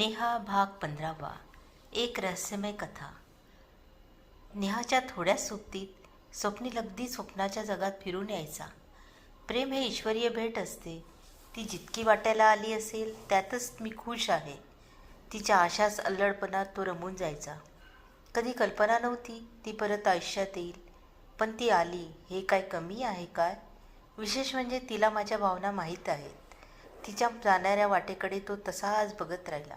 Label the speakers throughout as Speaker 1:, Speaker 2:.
Speaker 1: नेहा भाग पंधरावा. एक रहस्यमय कथा. नेहाच्या थोड्या सोबतीत स्वप्नील अगदी स्वप्नाच्या जगात फिरून यायचा. प्रेम हे ईश्वरीय भेट असते. ती जितकी वाटायला आली असेल त्यातच मी खुश आहे. तिच्या आशास अल्लडपणात तो रमून जायचा. कधी कल्पना नव्हती ती परत आयुष्यात येईल. पण ती आली हे काय कमी आहे काय? विशेष म्हणजे तिला माझ्या भावना माहीत आहेत. तिच्या जाणाऱ्या वाटेकडे तो तसाच बघत राहिला.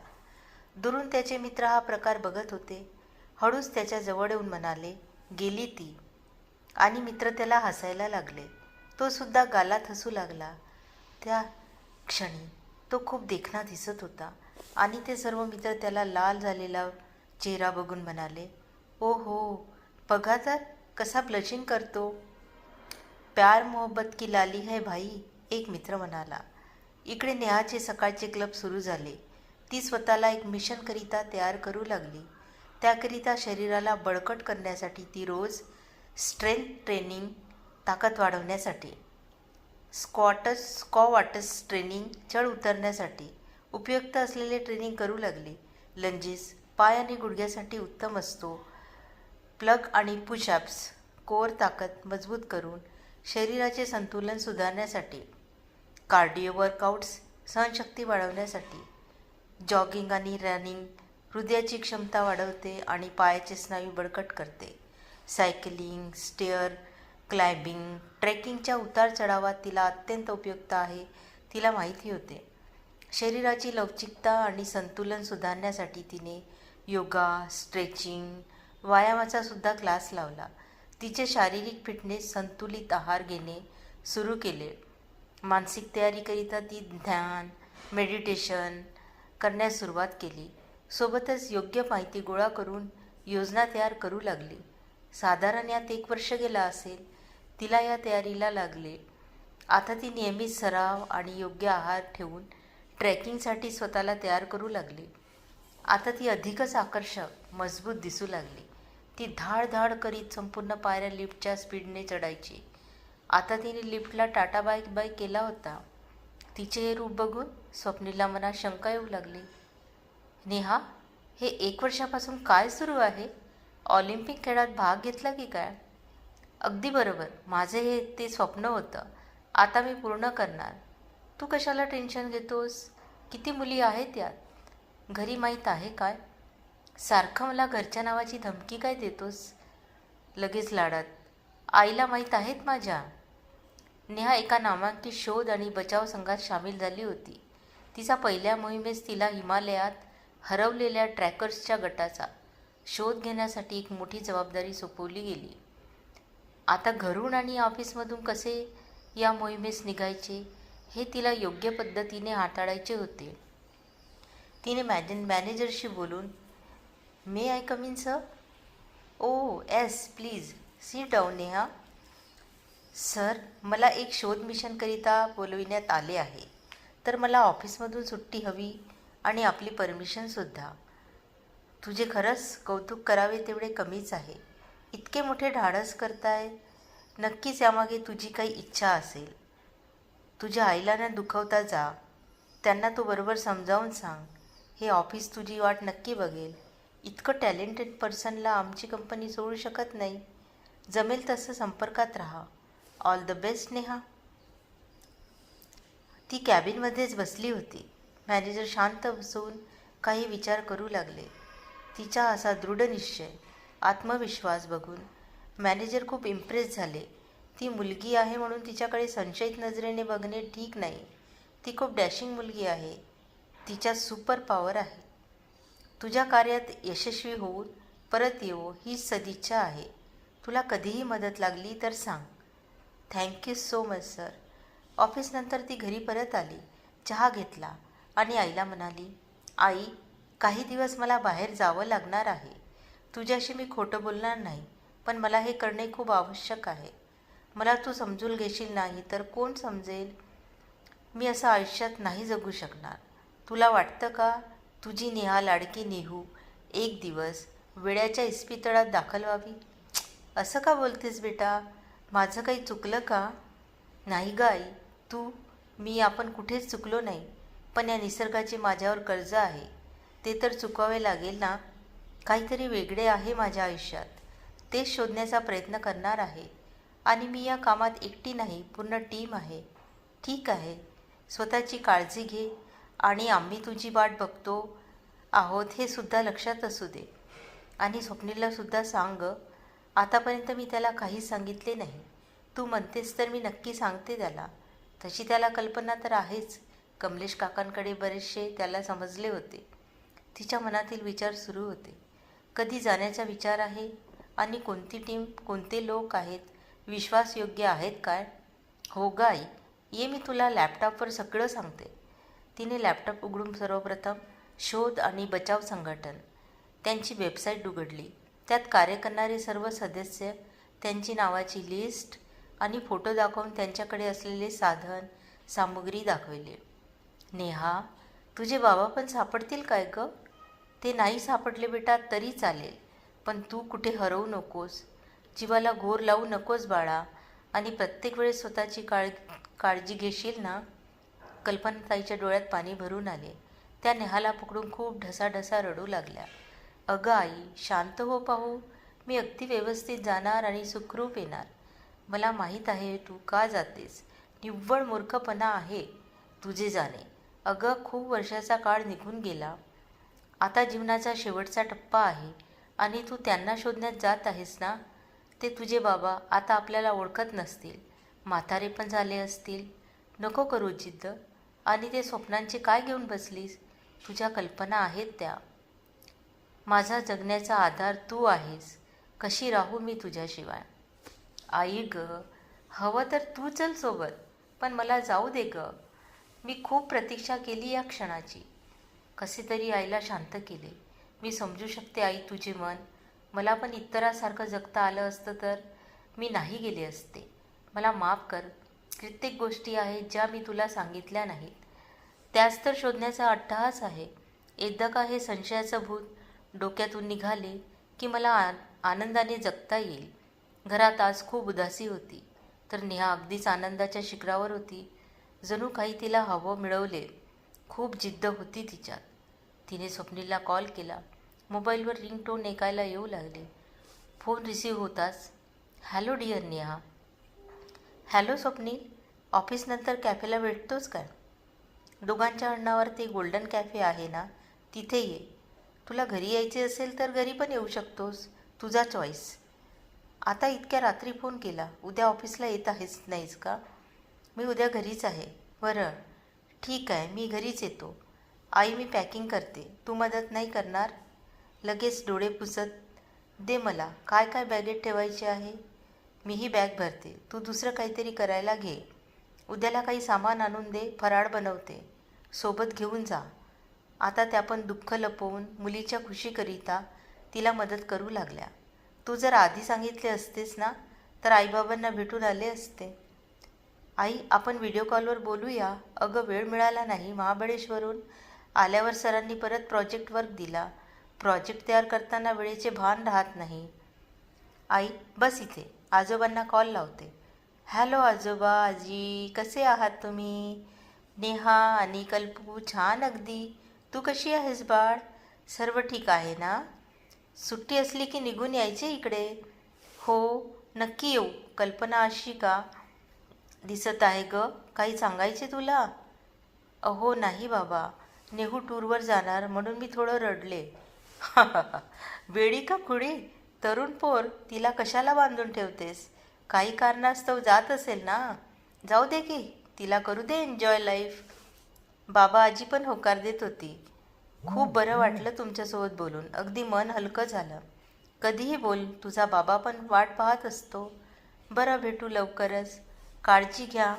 Speaker 1: दुरून त्याचे मित्र हा प्रकार बघत होते. हळूच त्याच्याजवळ येऊन म्हणाले गेली ती. आणि मित्र त्याला हसायला लागले. तो सुद्धा गालात हसू लागला. त्या क्षणी तो खूप देखणा दिसत होता आणि ते सर्व मित्र त्याला लाल झालेला चेहरा बघून म्हणाले ओ हो बघा तर कसा ब्लशिंग करतो. प्यार मोहब्बत की लाली है भाई एक मित्र म्हणाला. इकडे नेहाचे सकाळचे क्लब सुरू झाले. ती स्वतःला एक मिशनकरिता तयार करू लागली. त्याकरिता शरीराला बळकट करण्यासाठी ती रोज स्ट्रेंथ ट्रेनिंग ताकद वाढवण्यासाठी स्क्वॉटस स्कॉवॉटस ट्रेनिंग चढ उतरण्यासाठी उपयुक्त असलेले ट्रेनिंग करू लागली. लंजीस पाय आणि गुडघ्यासाठी उत्तम असतो. प्लग आणि पुशअप्स कोर ताकद मजबूत करून शरीराचे संतुलन सुधारण्यासाठी कार्डिओ वर्कआउट्स सहनशक्ती वाढवण्यासाठी जॉगिंग आणि रनिंग हृदयाची क्षमता वाढवते आणि पायाचे स्नायू बळकट करते. सायकलिंग स्टेअर क्लायबिंग ट्रेकिंगच्या उतार चढावात तिला अत्यंत उपयुक्त आहे तिला माहिती होते. शरीराची लवचिकता आणि संतुलन सुधारण्यासाठी तिने योगा स्ट्रेचिंग व्यायामाचा सुद्धा क्लास लावला. तिचे शारीरिक फिटनेस संतुलित आहार घेणे सुरू केले. मानसिक तयारीकरिता ती ध्यान मेडिटेशन करण्यास सुरुवात केली. सोबतच योग्य माहिती गोळा करून योजना तयार करू लागली. साधारण यात एक वर्ष गेला असेल. तिला या तयारीला लागले. आता ती नियमित सराव आणि योग्य आहार ठेवून ट्रेकिंगसाठी स्वतःला तयार करू लागली. आता ती अधिकच आकर्षक मजबूत दिसू लागली. ती धाड धाड करीत संपूर्ण पायऱ्या लिफ्टच्या स्पीडने चढायची. आता तिने लिफ्टला टाटा बाईक बाईक केला होता. तिचे हे रूप बघून स्वप्नीला मनात शंका येऊ लागली. नेहा हे एक वर्षापासून काय सुरू आहे? ऑलिम्पिक खेळात भाग घेतला की काय? अगदी बरोबर. माझे हे ते स्वप्न होतं. आता मी पूर्ण करणार. तू कशाला टेन्शन घेतोस? किती मुली आहेत यात? घरी माहीत आहे काय? सारखं मला घरच्या नावाची धमकी काय देतोस? लगेच लाडात. आईला माहीत आहेत माझ्या. नेहा एका नामांकित शोध आणि बचाव संघात सामील झाली होती. तिचा पहिल्या मोहिमेस तिला हिमालयात हरवलेल्या ट्रॅकर्सच्या गटाचा शोध घेण्यासाठी एक मोठी जबाबदारी सोपवली गेली. आता घरून आणि ऑफिसमधून कसे या मोहिमेस निघायचे हे तिला योग्य पद्धतीने हाताळायचे होते. तिने मॅजन मॅनेजरशी बोलून may I come in sir oh yes please sit down Neha sir मला एक शोध मिशनकरिता बोलविण्यात आले आहे. तर मला ऑफिसमधून सुट्टी हवी आणि आपली परमिशनसुद्धा तुझे खरंच कौतुक करावे तेवढे कमीच आहे. इतके मोठे धाडस करताय. नक्कीच यामागे तुझी काही इच्छा असेल. तुझ्या आईला न दुखवता जा. त्यांना तू बरोबर समजावून सांग. हे ऑफिस तुझी वाट नक्की बघेल. इतकं टॅलेंटेड पर्सनला आमची कंपनी सोडू शकत नाही. जमेल तसं संपर्कात राहा. ऑल द बेस्ट नेहा ती कॅबिनमध्येच बसली होती. मॅनेजर शांत बसून काही विचार करू लागले. तिचा असा दृढ निश्चय आत्मविश्वास बघून मॅनेजर खूप इम्प्रेस झाले. ती मुलगी आहे म्हणून तिच्याकडे संशयित नजरेने बघणे ठीक नाही. ती खूप डॅशिंग मुलगी आहे. तिच्या सुपर पॉवर आहे. तुझ्या कार्यात यशस्वी होऊन परत येऊ हीच सदिच्छा आहे. तुला कधीही मदत लागली तर सांग. Thank you so much sir ऑफिसनंतर ती घरी परत आली. चहा घेतला आणि आईला म्हणाली आई काही दिवस मला बाहेर जावं लागणार आहे. तुझ्याशी मी खोटं बोलणार नाही पण मला हे करणे खूप आवश्यक आहे. मला तू समजून घेशील नाही तर कोण समजेल? मी असं आयुष्यात नाही जगू शकणार. तुला वाटतं का? तुझी नेहा लाडकी नेहू एक दिवस वेड्याच्या इस्पितळात दाखल व्हावी? असं का बोलतेस बेटा? माझं काही चुकलं का? नाही ग आई. तू मी आपण कुठेच चुकलो नाही पण या निसर्गाचे माझ्यावर कर्ज आहे. ते तर चुकावे लागेल ना? काहीतरी वेगळे आहे माझ्या आयुष्यात. ते शोधण्याचा प्रयत्न करणार आहे. आणि मी या कामात एकटी नाही पूर्ण टीम आहे. ठीक आहे. स्वतःची काळजी घे. आणि आम्ही तुझी वाट बघतो आहोत हे सुद्धा लक्षात असू दे. आणि स्वप्नीलासुद्धा सांग आतापर्यंत मी त्याला काहीच सांगितले नाही. तू म्हणतेस तर मी नक्की सांगते त्याला. तशी त्याला कल्पना तर आहेच. कमलेश काकांकडे बरेचसे त्याला समजले होते. तिच्या मनातील विचार सुरू होते. कधी जाण्याचा विचार आहे? आणि कोणती टीम कोणते लोक आहेत? विश्वासयोग्य आहेत काय? हो गाई ये मी तुला लॅपटॉपवर सगळं सांगते. तिने लॅपटॉप उघडून सर्वप्रथम शोध आणि बचाव संघटन. त्यांची वेबसाईट उघडली. त्यात कार्य करणारे सर्व सदस्य त्यांची नावाची लिस्ट आणि फोटो दाखवून त्यांच्याकडे असलेले साधन सामुग्री दाखविले. नेहा तुझे बाबा पण सापडतील काय ग? ते नाही सापडले बेटा तरी चालेल. पण तू कुठे हरवू नकोस. जीवाला घोर लावू नकोस बाळा. आणि प्रत्येक वेळेस स्वतःची काळ काळजी घेशील ना? कल्पनाताईच्या डोळ्यात पाणी भरून आले. त्या नेहाला पकडून खूप ढसाढसा रडू लागल्या. अगं आई शांत हो पाहू. मी अगदी व्यवस्थित जाणार आणि सुखरूप येणार. मला माहीत आहे तू का जातेस. निव्वळ मूर्खपणा आहे तुझे जाणे. अगं खूप वर्षाचा काळ निघून गेला. आता जीवनाचा शेवटचा टप्पा आहे आणि तू त्यांना शोधण्यात जात आहेस ना? ते तुझे बाबा आता आपल्याला ओळखत नसतील. म्हातारे पण झाले असतील. नको करू जिद्द. आणि ते स्वप्नांचे काय घेऊन बसलीस? तुझ्या कल्पना आहेत त्या. माझा जगण्याचा आधार तू आहेस. कशी राहू मी तुझ्याशिवाय? आई ग हवं तर तू चल सोबत पण मला जाऊ दे ग. मी खूप प्रतीक्षा केली या क्षणाची. कसे तरी आईला शांत केले. मी समजू शकते आई तुझे मन. मला पण इतरासारखं जगता आलं असतं तर मी नाही गेले असते. मला माफ कर. कित्येक गोष्टी आहेत ज्या मी तुला सांगितल्या नाहीत. त्याच तर शोधण्याचा अट्टहास आहे. एकदा का हे संशयाचं भूत डोक्यातून निघाले की मला आनंदाने जगता येईल. घरात आज खूप उदासी होती. तर नेहा अगदीच आनंदाच्या शिखरावर होती. जणू काही तिला हवं मिळवले. खूप जिद्द होती तिच्यात. तिने स्वप्नीलला कॉल केला. मोबाईलवर रिंगटोन ऐकायला येऊ लागले. फोन रिसीव होताच. Hello dear Neha. Hello Swapnil. ऑफिसनंतर कॅफेला भेटतोच काय? दोघांच्या अण्णावर ते गोल्डन कॅफे आहे ना तिथे ये. तुला घरी यायचे असेल तर घरी पण येऊ शकतोस. तुझा चॉईस आता इतक्या रात्री फोन केला. उद्या ऑफिसला येत आहेस नाहीस का? मी उद्या घरीच आहे. बरं. ठीक आहे. मी घरीच येतो. आई मी पॅकिंग करते. तू मदत नाही करणार? लगेच डोळे पुसत दे मला. काय काय बॅगेत ठेवायचे आहे? मीही बॅग भरते. तू दुसरं काहीतरी करायला घे. उद्याला काही सामान आणून दे. फराळ बनवते. सोबत घेऊन जा. आता त्या पण दुःख लपवून मुलीच्या खुशीकरिता तिला मदत करू लागल्या. तू जर आधी सांगितले असतेस ना तर आईबाबांना भेटून आले असते. आई आपण व्हिडिओ कॉलवर बोलूया. अगं वेळ मिळाला नाही. महाबळेश्वरून आल्यावर सरांनी परत प्रोजेक्ट वर्क दिला. प्रोजेक्ट तयार करताना वेळेचे भान राहत नाही. आई बस इथे. आजोबांना कॉल लावते. हॅलो आजोबा आजी कसे आहात तुम्ही? नेहा आणि कल्पू छान अगदी. तू कशी आहेस बाळ? सर्व ठीक आहे ना? सुट्टी असली की निघून यायचे इकडे? हो नक्की येऊ. कल्पना अशी का? दिसत आहे ग. काही सांगायचे तुला? अहो नाही बाबा. नेहू टूरवर जाणार म्हणून मी थोडं रडले. वेळी का खुडी? तरुण पोर तिला कशाला बांधून ठेवतेस? काही कारणास्तव जात असेल ना? जाऊ दे की. तिला करू दे एन्जॉय लाईफ बाबा आजी पण होकार देत होती. खूप बरं वाटलं तुमच्यासोबत बोलून. अगदी मन हलकं झालं. कधीही बोल तुझा बाबा पण वाट पाहत असतो. बरं भेटू लवकरच. काळजी घ्या.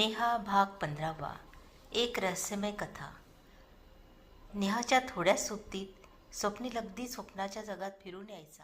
Speaker 1: नेहा भाग पंधरावा. एक रहस्यमय कथा. नेहाच्या थोड्या सुट्टीत स्वप्नील अगदी स्वप्नाच्या जगात फिरून यायचा.